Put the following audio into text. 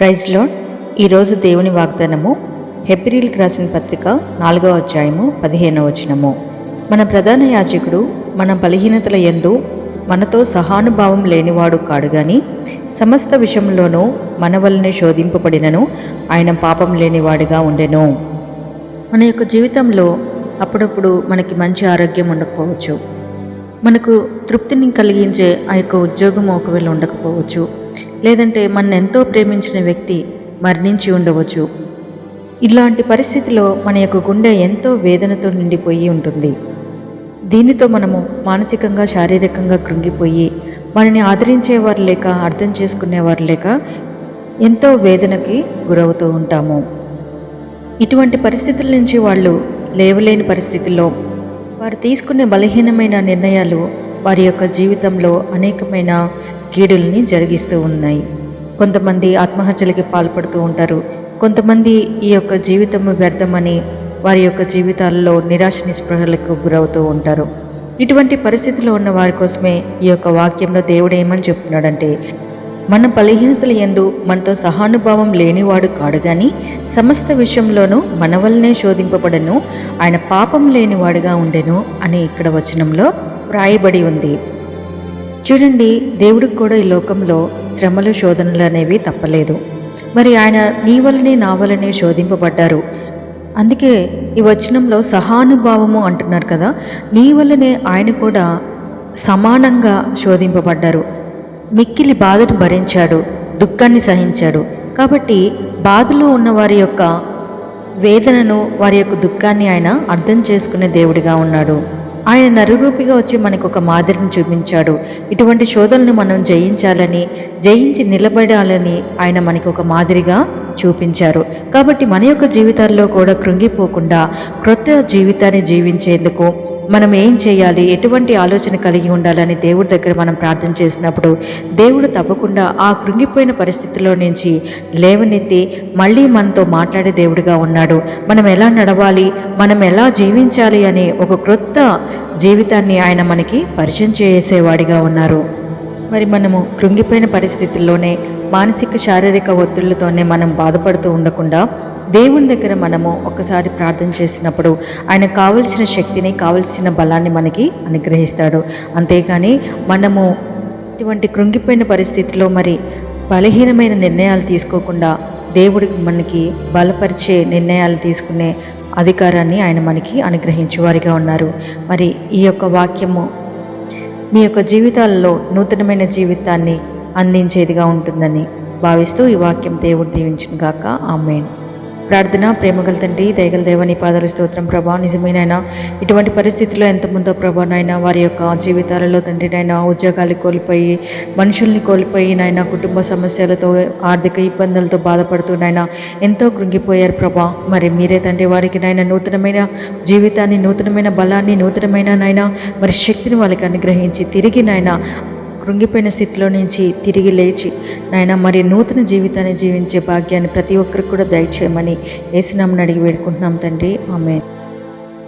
ప్రైజ్లో ఈరోజు దేవుని వాగ్దానము హెబ్రిల్కి రాసిన పత్రిక నాలుగవ అధ్యాయము పదిహేనవ వచనము. మన ప్రధాన యాజకుడు మన బలహీనతల ఎందు మనతో సహానుభావం లేనివాడు కాడు గాని సమస్త విషయంలోనూ మన వల్లనే శోధింపబడినను ఆయన పాపం లేనివాడుగా ఉండెను. మన యొక్క జీవితంలో అప్పుడప్పుడు మనకి మంచి ఆరోగ్యం ఉండకపోవచ్చు. మనకు తృప్తిని కలిగించే ఆ యొక్క ఉద్యోగం ఒకవేళ ఉండకపోవచ్చు. లేదంటే మన ఎంతో ప్రేమించిన వ్యక్తి మరణించి ఉండవచ్చు. ఇలాంటి పరిస్థితిలో మన యొక్క గుండె ఎంతో వేదనతో నిండిపోయి ఉంటుంది. దీనితో మనము మానసికంగా శారీరకంగా కృంగిపోయి మనని ఆదరించేవారు లేక అర్థం చేసుకునేవారు లేక ఎంతో వేదనకి గురవుతూ ఉంటాము. ఇటువంటి పరిస్థితుల నుంచి వాళ్ళు లేవలేని పరిస్థితుల్లో వారు తీసుకునే బలహీనమైన నిర్ణయాలు వారి యొక్క జీవితంలో అనేకమైన కీడుల్ని జరిగిస్తూ ఉన్నాయి. కొంతమంది ఆత్మహత్యలకి పాల్పడుతూ ఉంటారు. కొంతమంది ఈ యొక్క జీవితము వ్యర్థమని వారి యొక్క జీవితాల్లో నిరాశ నిస్పృహలకు గురవుతూ ఉంటారు. ఇటువంటి పరిస్థితిలో ఉన్న వారి కోసమే ఈ యొక్క వాక్యంలో దేవుడు ఏమని చెప్తున్నాడంటే మన బలహీనతల ఎందు మనతో సహానుభావం లేనివాడు కాడు గాని సమస్త విషయంలోనూ మన వల్లనే శోధింపబడను ఆయన పాపం లేనివాడుగా ఉండెను అని ఇక్కడ వచనంలో వ్రాయబడి ఉంది. చూడండి దేవుడికి కూడా ఈ లోకంలో శ్రమలు శోధనలు అనేవి తప్పలేదు. మరి ఆయన నీ వల్లనే నా వలనే శోధింపబడ్డారు. అందుకే ఈ వచనంలో సహానుభావము అంటున్నారు కదా నీ వల్లనే ఆయన కూడా సమానంగా శోధింపబడ్డారు. మిక్కిలి బాధను భరించాడు దుఃఖాన్ని సహించాడు. కాబట్టి బాధలో ఉన్న వారి యొక్క వేదనను వారి యొక్క దుఃఖాన్ని ఆయన అర్థం చేసుకునే దేవుడిగా ఉన్నాడు. ఆయన నరురూపిగా వచ్చి మనకు ఒక మాదిరిని చూపించాడు. ఇటువంటి శోధనను మనం జయించాలని జయించి నిలబడాలని ఆయన మనకి ఒక మాదిరిగా చూపించారు. కాబట్టి మన యొక్క జీవితాల్లో కూడా కృంగిపోకుండా క్రొత్త జీవితాన్ని జీవించేందుకు మనం ఏం చేయాలి? ఎటువంటి ఆలోచన కలిగి ఉండాలని దేవుడి దగ్గర మనం ప్రార్థన చేసినప్పుడు దేవుడు తప్పకుండా ఆ కృంగిపోయిన పరిస్థితిలో నుంచి లేవనెత్తి మళ్ళీ మనతో మాట్లాడే దేవుడిగా ఉన్నాడు. మనం ఎలా నడవాలి? మనం ఎలా జీవించాలి అనే ఒక క్రొత్త జీవితాన్ని ఆయన మనకి పరిచయం చేసేవాడిగా ఉన్నారు. మరి మనము కృంగిపోయిన పరిస్థితుల్లోనే మానసిక శారీరక ఒత్తిళ్ళతోనే మనం బాధపడుతూ ఉండకుండా దేవుని దగ్గర మనము ఒకసారి ప్రార్థన చేసినప్పుడు ఆయన కావలసిన శక్తిని కావలసిన బలాన్ని మనకి అనుగ్రహిస్తాడు. అంతేకాని మనము ఇటువంటి కృంగిపోయిన పరిస్థితిలో మరి బలహీనమైన నిర్ణయాలు తీసుకోకుండా దేవుడికి మనకి బలపరిచే నిర్ణయాలు తీసుకునే అధికారాన్ని ఆయన మనకి అనుగ్రహించేవారిగా ఉన్నారు. మరి ఈ యొక్క వాక్యము మీ యొక్క జీవితాలలో నూతనమైన జీవితాన్ని అందించేదిగా ఉంటుందని భావిస్తూ ఈ వాక్యం దేవుడు దీవించిన గాక ఆమెన్. ప్రార్థన ప్రేమగల తండ్రి దయగల దేవని పాదాల స్తోత్రం ప్రభా. నిజమేనైనా ఇటువంటి పరిస్థితుల్లో ఎంతమందో ప్రభా నాయన వారి యొక్క జీవితాలలో తండ్రి ఉద్యోగాలు కోల్పోయి మనుషుల్ని కోల్పోయి నాయన కుటుంబ సమస్యలతో ఆర్థిక ఇబ్బందులతో బాధపడుతూ ఎంతో కృంగిపోయారు ప్రభా. మరి మీరే తండ్రి వారికి నాయన నూతనమైన జీవితాన్ని నూతనమైన బలాన్ని నూతనమైన నాయన మరి శక్తిని వాళ్ళకి అనుగ్రహించి తిరిగి నాయన కృంగిపోయిన స్థితిలో నుంచి తిరిగి లేచి నాయన మరి నూతన జీవితాన్ని జీవించే భాగ్యాన్ని ప్రతి ఒక్కరికి కూడా దయచేయమని ఏసునామని అడిగి వేడుకుంటున్నాం తండ్రి. ఆమె